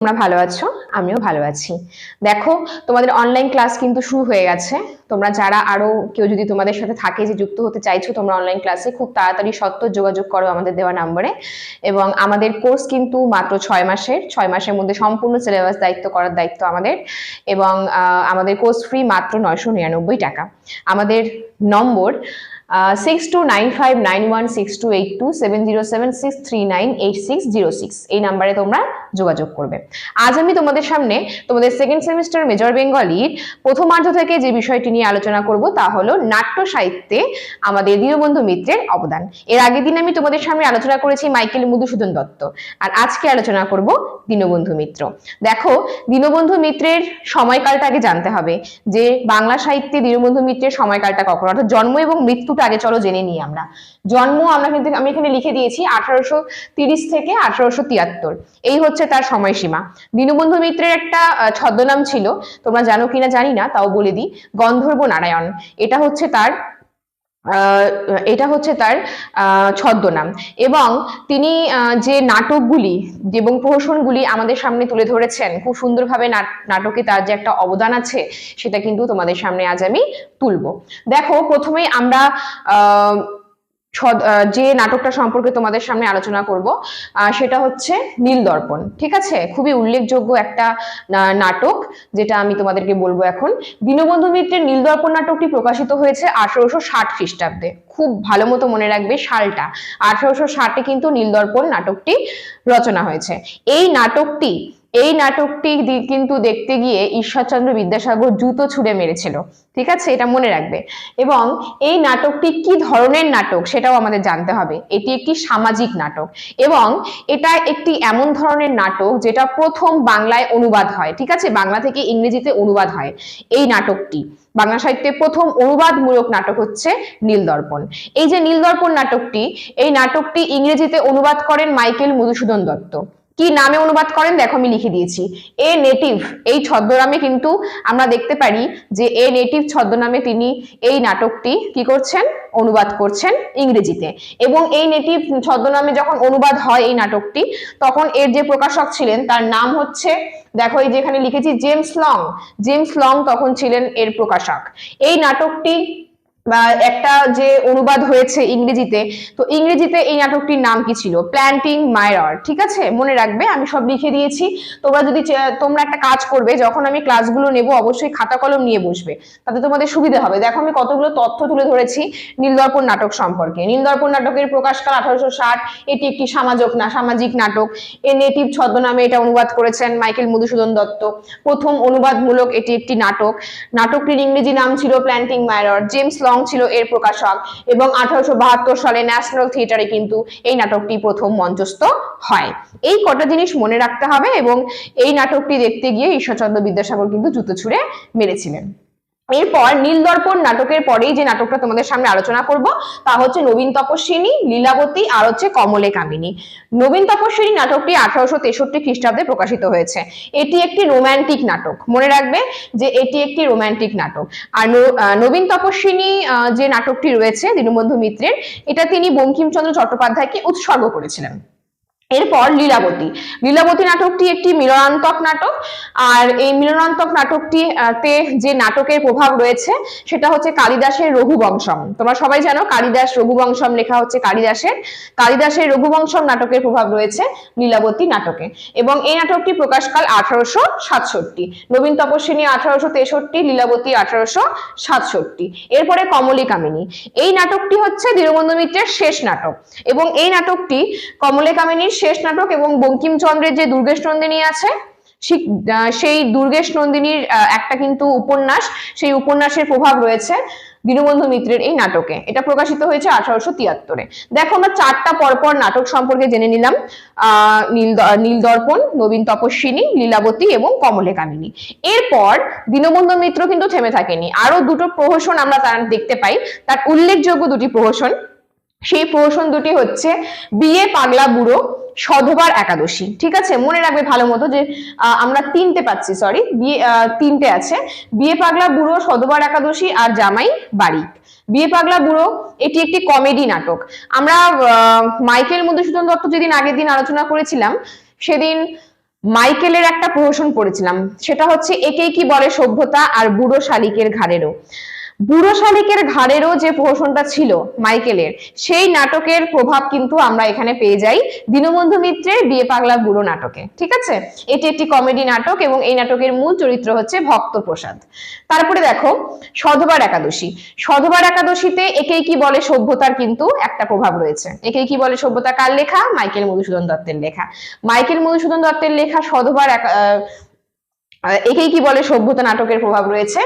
তোমরা ভালো আছো? আমিও ভালো আছি। দেখো, তোমাদের অনলাইন ক্লাস কিন্তু শুরু হয়ে গেছে। তোমরা যারা আরও কেউ যদি তোমাদের সাথে থাকে যে যুক্ত হতে চাইছো, তোমরা অনলাইন ক্লাসে খুব তাড়াতাড়ি সত্তর যোগাযোগ করো আমাদের দেওয়া নম্বরে এবং আমাদের কোর্স কিন্তু মাত্র ছয় মাসের। ছয় মাসের মধ্যে সম্পূর্ণ সিলেবাস দায়িত্ব করার দায়িত্ব আমাদের। এবং আমাদের কোর্স ফ্রি মাত্র নয়শো নিরানব্বই টাকা। আমাদের নম্বর six two nine five nine one six two eight two seven zero seven six three nine eight six zero six এই নাম্বারে তোমরা যোগাযোগ করবে। আজ আমি তোমাদের সামনে তোমাদের সেকেন্ড সেমিস্টার মেজর বেঙ্গলির প্রথমার্ধ থেকে যে বিষয়টি নিয়ে আলোচনা করব তা হলো নাট্য সাহিত্যে আমাদের দীনবন্ধু মিত্রের অবদান। এর আগের দিন আমি তোমাদের সামনে আলোচনা করেছি মাইকেল মধুসূদন দত্ত। আর আজকে আলোচনা করব দীনবন্ধু মিত্র। দেখো, দীনবন্ধু মিত্রের সময়কালটা আগে জানতে হবে যে বাংলা সাহিত্যে দীনবন্ধু মিত্রের সময়কালটা কখন? অর্থাৎ জন্ম এবং মৃত্যুটা আগে চলো জেনে নিই আমরা। জন্ম আমরা কিন্তু, আমি এখানে লিখে দিয়েছি আঠারোশো থেকে আঠারোশো তিয়াত্তর। এই হচ্ছে তার সময়সীমা। দীনবন্ধু মিত্রের একটা ছদ্মনাম ছিল, তোমরা জানো কিনা জানি না, তাও বলে দিই, গন্ধর্ব নারায়ণ। এটা হচ্ছে তার এটা হচ্ছে তার ছদ্মনাম। এবং তিনি যে নাটকগুলি এবং প্রহসনগুলি আমাদের সামনে তুলে ধরেছেন, খুব সুন্দরভাবে নাট- নাটকে তার যে একটা অবদান আছে, সেটা কিন্তু তোমাদের সামনে আজ আমি তুলবো। দেখো, প্রথমেই আমরা যে নাটকটা সম্পর্কে তোমাদের সামনে আলোচনা করব সেটা হচ্ছে নীল দর্পণ, ঠিক আছে? খুবই উল্লেখযোগ্য একটা নাটক, যেটা আমি তোমাদেরকে বলব এখন। দীনবন্ধু মিত্রের নীল দর্পণ নাটকটি প্রকাশিত হয়েছে আঠারোশো ষাট খ্রিস্টাব্দে। খুব ভালো মতো মনে রাখবে সালটা। আঠারোশো ষাটে কিন্তু নীল দর্পণ নাটকটি রচনা হয়েছে। এই নাটকটি এই নাটকটি কিন্তু দেখতে গিয়ে ঈশ্বরচন্দ্র বিদ্যাসাগর জুতো ছুঁড়ে মেরেছিল। ঠিক আছে? এটা মনে রাখবে। এবং এই নাটকটি কি ধরনের নাটক সেটাও আমাদের জানতে হবে। এটি একটি সামাজিক নাটক। এবং এটা একটি এমন ধরনের নাটক যেটা প্রথম বাংলায় অনুবাদ হয়। ঠিক আছে? বাংলা থেকে ইংরেজিতে অনুবাদ হয় এই নাটকটি। বাংলা সাহিত্যে প্রথম অনুবাদমূলক নাটক হচ্ছে নীলদর্পণ। এই যে নীলদর্পণ নাটকটি, এই নাটকটি ইংরেজিতে অনুবাদ করেন মাইকেল মধুসূদন দত্ত। কি নামে অনুবাদ করেন? দেখো আমি লিখে দিয়েছি। এ নেটিভ এই ছদ্মনামে কিন্তু আমরা দেখতে পারি যে এ নেটিভ ছদ্মনামে তিনি এই নাটকটি কি করছেন? অনুবাদ করছেন ইংরেজিতে। এবং এই নেটিভ ছদ্মনামে যখন অনুবাদ হয় এই নাটকটি, তখন এর যে প্রকাশক ছিলেন তার নাম হচ্ছে, দেখো এই যেখানে লিখেছি, জেমস লং। জেমস লং তখন ছিলেন এর প্রকাশক। এই নাটকটি বা একটা যে অনুবাদ হয়েছে ইংরেজিতে, তো ইংরেজিতে এই নাটকটির নাম কি ছিল? প্ল্যান্টিং মাইরর ঠিক আছে? মনে রাখবে, আমি সব লিখে দিয়েছি। তোমরা যদি তোমরা একটা কাজ করবে, যখন আমি ক্লাসগুলো নেব, অবশ্যই খাতা কলম নিয়ে বসবে। তাতে তোমাদের সুবিধা হবে। দেখো, আমি কতগুলো তথ্য তুলে ধরেছি নীলদর্পণ নাটক সম্পর্কে। নীলদর্পণ নাটকের প্রকাশকাল আঠারোশো ষাট, এটি একটি সামাজিক না, সামাজিক নাটক। এ নেটিভ ছদ্মনামে এটা অনুবাদ করেছেন মাইকেল মধুসূদন দত্ত। প্রথম অনুবাদমূলক এটি একটি নাটক। নাটকটির ইংরেজি নাম ছিল প্ল্যান্টিং মাইরর জেমস লং ছিল এর প্রকাশক। এবং আঠারোশো বাহাত্তর সালে ন্যাশনাল থিয়েটারে কিন্তু এই নাটকটি প্রথম মঞ্চস্থ হয়। এই কটা জিনিস মনে রাখতে হবে এবং এই নাটকটি দেখতে গিয়ে ঈশ্বরচন্দ্র বিদ্যাসাগর কিন্তু জুতো ছুঁড়ে মেরেছিলেন। এরপর নীলদর্পণ নাটকের পরেই যে নাটকটা তোমাদের সামনে আলোচনা করব, তা হচ্ছে নবীন তপস্বিনী, লীলাবতী আর হচ্ছে কমলে কামিনী নবীন তপস্বিনী নাটকটি আঠারোশো তেষট্টি খ্রিস্টাব্দে প্রকাশিত হয়েছে। এটি একটি রোমান্টিক নাটক। মনে রাখবে যে এটি একটি রোমান্টিক নাটক। আর নবীন তপস্বিনী যে নাটকটি রয়েছে, দীনবন্ধু মিত্রের, এটা তিনি বঙ্কিমচন্দ্র চট্টোপাধ্যায়কে উৎসর্গ করেছিলেন। এরপর লীলাবতী। লীলাবতী নাটকটি একটি মিলনান্তক নাটক। আর এই মিলনান্তক নাটকটি তে যে নাটকের প্রভাব রয়েছে, সেটা হচ্ছে কালিদাসের রঘুবংশম। তোমরা সবাই জানো কালিদাস রঘুবংশম লেখা হচ্ছে কালিদাসের। কালিদাসের রঘুবংশম নাটকের প্রভাব রয়েছে লীলাবতী নাটকে। এবং এই নাটকটি প্রকাশকাল আঠারোশো সাতষট্টি। নবীন তপস্বিনী আঠারোশো তেষট্টি, লীলাবতী আঠারোশো সাতষট্টি। এরপরে কমলী কামিনী এই নাটকটি হচ্ছে দীনবন্ধু মিত্রের শেষ নাটক। এবং এই নাটকটি কমলে কামিনীর শেষ নাটক এবং বঙ্কিমচন্দ্রের যে দুর্গেশ নন্দিনী আছে সেই দুর্গেশ নন্দিনীর একটা কিন্তু উপন্যাস, সেই উপন্যাসের প্রভাব রয়েছে দীনবন্ধু মিত্রের এই নাটকে। এটা প্রকাশিত হয়েছে আঠারোশো তিয়াত্তরে। দেখো, আমরা চারটা পরপর নাটক সম্পর্কে জেনে নিলাম। নীল দর্পণ, নবীন তপস্বিনী, লীলাবতী এবং কমলে কামিনী এরপর দীনবন্ধু মিত্র কিন্তু থেমে থাকেনি। আরও দুটো প্রহসন আমরা তার দেখতে পাই। তার উল্লেখযোগ্য দুটি প্রহসন। সেই প্রহসন দুটি হচ্ছে, বিয়ে পাগলা বুড়ো সধবার একাদশী। ঠিক আছে? মনে রাখবে ভালো মতো যে আমরা তিনটে পাচ্ছি সরি বিয়ে তিনটে আছে। বিয়ে পাগলা বুড়ো সধবার একাদশী আর জামাই বাড়ি। বিয়ে পাগলা বুড়ো, এটি একটি কমেডি নাটক। আমরা মাইকেল মধুসূদন দত্ত যেদিন আগের দিন আলোচনা করেছিলাম, সেদিন মাইকেলের একটা প্রহসন পড়েছিলাম সেটা হচ্ছে, একেই কি বলে সভ্যতা আর বুড়ো শালিকের ঘাড়েরও। বুড়ো শালিকের ঘাড়েরও যে প্রহসনটা ছিল মাইকেলের, সেই নাটকের প্রভাব কিন্তু আমরা এখানে পেয়ে যাই দীনবন্ধু মিত্রের বিয়ে পাগলা বুড়ো নাটকে, ঠিক আছে? এটি একটি কমেডি নাটক এবং এই নাটকের মূল চরিত্র হচ্ছে ভক্ত প্রসাদ তারপরে দেখো, সধবার একাদশী। সধবার একাদশীতে একেই কি বলে সভ্যতার কিন্তু একটা প্রভাব রয়েছে। একেই কি বলে সভ্যতা? কার লেখা? মাইকেল মধুসূদন দত্তের লেখা। মাইকেল মধুসূদন দত্তের লেখা সধবার একেই কি বলে? সভ্যতা নাটকের প্রভাব রয়েছে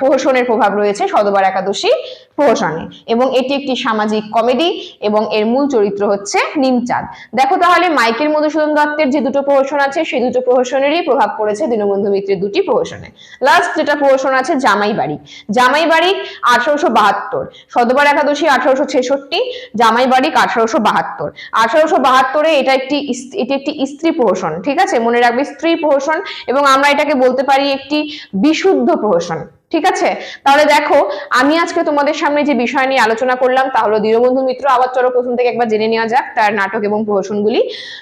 প্রহসনের প্রভাব রয়েছে সদবার একাদশী। প্রহসনে। এবং এটি একটি সামাজিক কমেডি এবং এর মূল চরিত্র হচ্ছে নিমচাঁদ। দেখো তাহলে মাইকেল মধুসূদন দত্তের যে দুটো প্রহসন আছে, সেই দুটো প্রহসনেরই প্রভাব পড়েছে দীনবন্ধু মিত্রের দুটি প্রহসনে। লাস্ট যেটা প্রহসন আছে, জামাই বাড়ি। জামাই বাড়ি আঠারোশো বাহাত্তর। সদবার একাদশী আঠারোশো ছেষট্টি, জামাই বাড়ি আঠারোশো বাহাত্তর। আঠারোশো বাহাত্তরে এটা একটি এটি একটি স্ত্রী প্রহসন, ঠিক আছে? মনে রাখবে স্ত্রী প্রহসন এবং আমরা এটাকে বলতে পারি একটি বিশুদ্ধ প্রহসন। ঠিক আছে? তাহলে দেখো, আমি আজকে তোমাদের সামনে যে বিষয় নিয়ে আলোচনা করলাম তাহলে দীনবন্ধু মিত্র আবার চলো প্রথম থেকে একবার জেনে নেওয়া যাক তার নাটক এবং প্রহসনগুলি।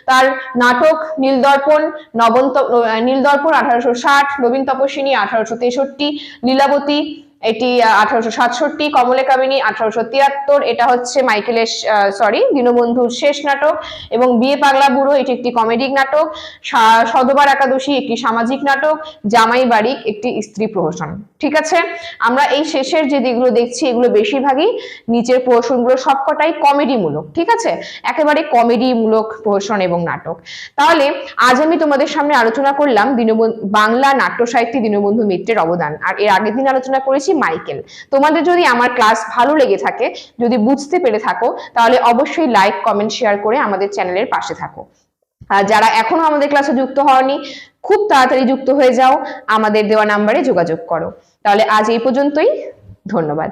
তার নাটক নীলদর্পণ, নবন্ত নীলদর্পণ আঠারোশো ষাট, নবীন তপস্বিনী আঠারোশো তেষট্টি, লীলাবতী এটি আঠারোশো সাতষট্টি, কমলে কামিনী, আঠারোশো তিয়াত্তর, এটা হচ্ছে মাইকেলের সরি দীনবন্ধুর শেষ নাটক এবং বিয়ে পাগলা বুড়ো, এটি একটি কমেডিক নাটক। সা- সধবার একাদশী, একটি সামাজিক নাটক। জামাই বাড়ি একটি স্ত্রী প্রহসন। ঠিক আছে? আমরা এই শেষের যে দিকগুলো দেখছি, এগুলো বেশিরভাগই নিচের প্রহসনগুলো সবকটাই কমেডি মূলক ঠিক আছে? একেবারে কমেডি মূলক প্রহসন এবং নাটক। তাহলে, আজ আমি তোমাদের সামনে আলোচনা করলাম দীনবন্ধু, বাংলা নাট্য সাহিত্যে দীনবন্ধু মিত্রের অবদান। আর এর আগের দিন আলোচনা করেছি মাইকেল। তোমাদের যদি আমার ক্লাস ভালো লেগে থাকে, যদি বুঝতে পেরে থাকো, তাহলে অবশ্যই লাইক কমেন্ট শেয়ার করে আমাদের চ্যানেলের পাশে থাকো। আর যারা এখনও আমাদের ক্লাসে যুক্ত হওনি, খুব তাড়াতাড়ি যুক্ত হয়ে যাও, আমাদের দেওয়া নাম্বারে যোগাযোগ করো। তাহলে আজ এই পর্যন্তই, ধন্যবাদ।